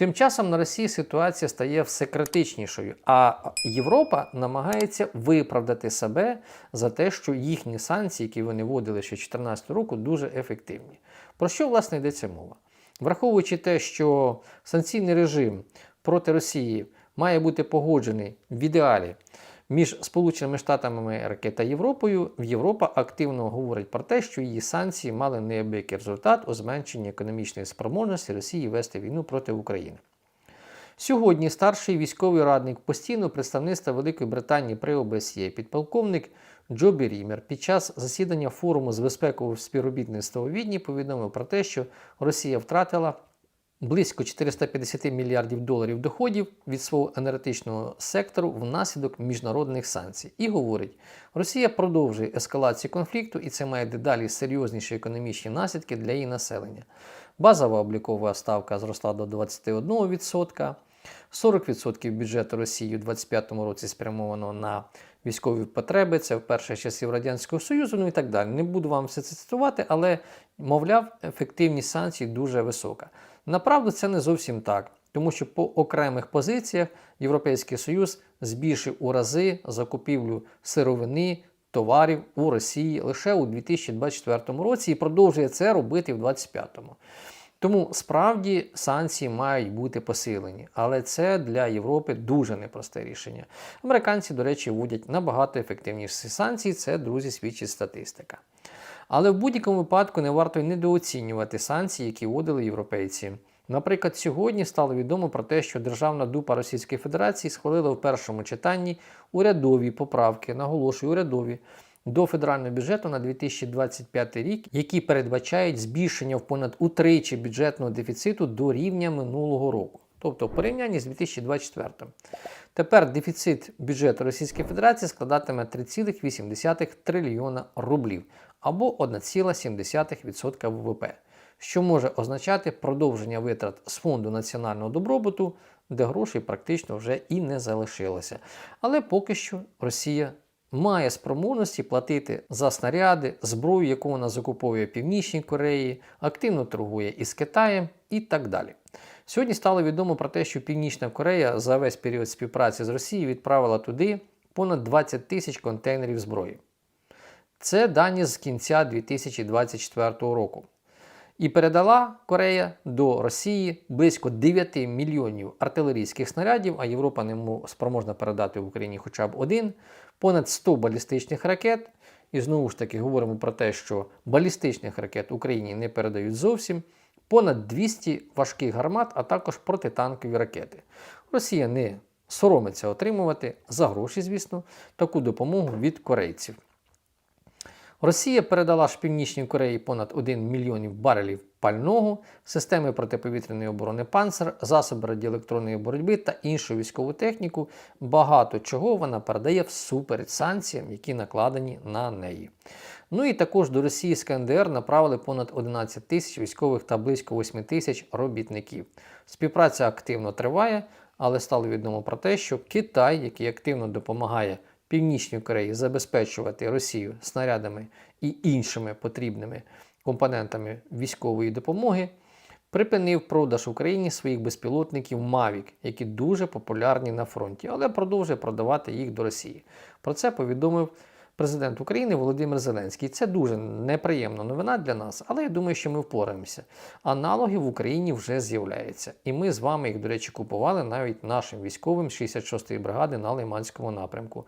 Тим часом на Росії ситуація стає все критичнішою, а Європа намагається виправдати себе за те, що їхні санкції, які вони вводили ще 2014 року, дуже ефективні. Про що власне йдеться мова? Враховуючи те, що санкційний режим проти Росії має бути погоджений в ідеалі між Сполученими Штатами Америки та Європою, Європа активно говорить про те, що її санкції мали неабиякий результат у зменшенні економічної спроможності Росії вести війну проти України. Сьогодні старший військовий радник постійного представництва Великої Британії при ОБСЄ, підполковник Джобі Рімер, під час засідання форуму з безпекового співробітництва у Відні повідомив про те, що Росія втратила близько 450 мільярдів доларів доходів від свого енергетичного сектору внаслідок міжнародних санкцій. І говорить, Росія продовжує ескалацію конфлікту, і це має дедалі серйозніші економічні наслідки для її населення. Базова облікова ставка зросла до 21%. 40% бюджету Росії у 2025 році спрямовано на військові потреби. Це вперше з часів Радянського Союзу, ну і так далі. Не буду вам все це цитувати, але, мовляв, ефективність санкцій дуже висока. Направду це не зовсім так, тому що по окремих позиціях Європейський Союз збільшив у рази закупівлю сировини. Товарів у Росії лише у 2024 році і продовжує це робити в 2025. Тому справді санкції мають бути посилені, але це для Європи дуже непросте рішення. Американці, до речі, вводять набагато ефективніші санкції, це, друзі, свідчить статистика. Але в будь-якому випадку не варто недооцінювати санкції, які вводили європейці. Наприклад, сьогодні стало відомо про те, що Державна дупа Російської Федерації схвалила в першому читанні урядові поправки, наголошую, урядові до федерального бюджету на 2025 рік, які передбачають збільшення в понад утричі бюджетного дефіциту до рівня минулого року, тобто в порівнянні з 2024. Тепер дефіцит бюджету Російської Федерації складатиме 3,8 трильйона рублів або 1,7% ВВП, що може означати продовження витрат з фонду національного добробуту, де грошей практично вже і не залишилося. Але поки що Росія має спроможності платити за снаряди, зброю, яку вона закуповує в Північній Кореї, активно торгує із Китаєм і так далі. Сьогодні стало відомо про те, що Північна Корея за весь період співпраці з Росією відправила туди понад 20 тисяч контейнерів зброї. Це дані з кінця 2024 року. І передала Корея до Росії близько 9 мільйонів артилерійських снарядів, а Європа не спроможна передати в Україні хоча б один, понад 100 балістичних ракет. І знову ж таки говоримо про те, що балістичних ракет Україні не передають зовсім, понад 200 важких гармат, а також протитанкові ракети. Росія не соромиться отримувати за гроші, звісно, таку допомогу від корейців. Росія передала ж Північній Кореї понад 1 мільйонів барелів пального, системи протиповітряної оборони «Панцер», засоби радіоелектронної боротьби та іншу військову техніку. Багато чого вона передає всупереч санкціям, які накладені на неї. Ну і також до Росії з КНДР направили понад 11 тисяч військових та близько 8 тисяч робітників. Співпраця активно триває, але стало відомо про те, що Китай, який активно допомагає Північній Кореї забезпечувати Росію снарядами і іншими потрібними компонентами військової допомоги, припинив продаж Україні своїх безпілотників Mavic, які дуже популярні на фронті, але продовжує продавати їх до Росії. Про це повідомив президент України Володимир Зеленський. Це дуже неприємна новина для нас, але я думаю, що ми впораємося. Аналоги в Україні вже з'являються. І ми з вами їх, до речі, купували навіть нашим військовим 66-ї бригади на Лиманському напрямку.